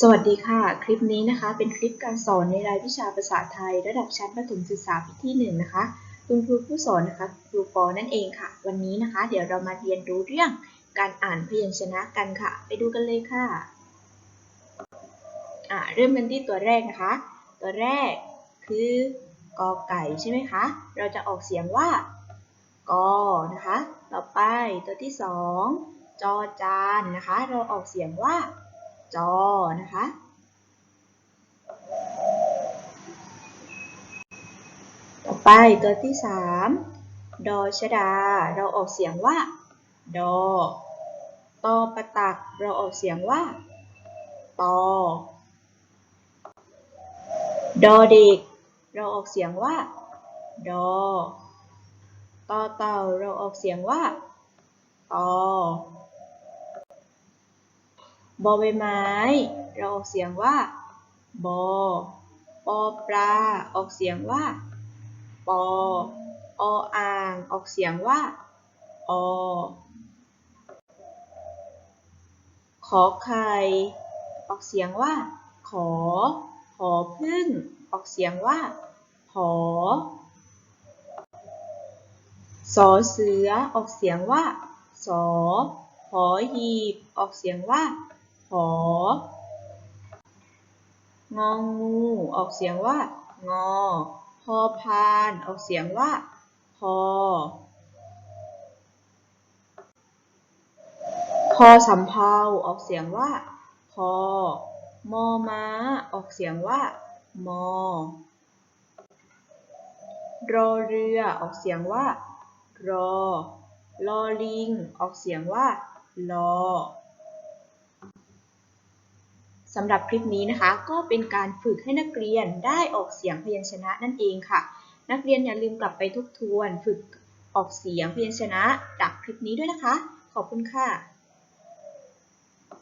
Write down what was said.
สวัสดีค่ะ คลิปนี้นะคะ เป็นคลิปการสอนในรายวิชาภาษาไทย ระดับชั้นประถมศึกษาปีที่หนึ่งนะคะคุณครูผู้สอนนะคะครูปอนั่นเองค่ะ วันนี้นะคะ เดี๋ยวเรามาเรียนรู้เรื่องการอ่านพยัญชนะกันค่ะ ไปดูกันเลยค่ะอ่าเริ่มกันที่ตัวแรกนะคะ ตัวแรกคือกอไก่ใช่ไหมคะ เราจะออกเสียงว่ากอนะคะ ต่อไปตัวที่สองจอจานนะคะ เราออกเสียงว่า จอนะคะต่อไปตัวที่สามดอชดา เราออกเสียงว่า ดอตอประตัก เราออกเสียงว่า ตอ ดอเด็ก เราออกเสียงว่า ดอ ตอเต่า เราออกเสียงว่า ตอ บอใบไม้ เราออกเสียงว่า บอ ปอปลา ออกเสียงว่า ปอ ออ่าง ออกเสียงว่า อ ขอไข่ ออกเสียงว่า ขอหอพึ่ง ออกเสียงว่าหอสอเสือ ออกเสียงว่า สอหอหีบ ออกเสียงว่า ององูออกเสียงว่า งอ พอพาน ออกเสียงว่า พอ พอสำเภาออกเสียงว่า พอ มอม้า ออกเสียงว่า มอ รอเรือ ออกเสียงว่า รอ ลอลิง ออกเสียงว่า ลอ สำหรับคลิปนี้นะคะ ก็เป็นการฝึกให้นักเรียนได้ออกเสียงพยัญชนะนั่นเองค่ะ นักเรียนอย่าลืมกลับไปทบทวน ฝึกออกเสียงพยัญชนะจากคลิปนี้ด้วยนะคะ ขอบคุณค่ะ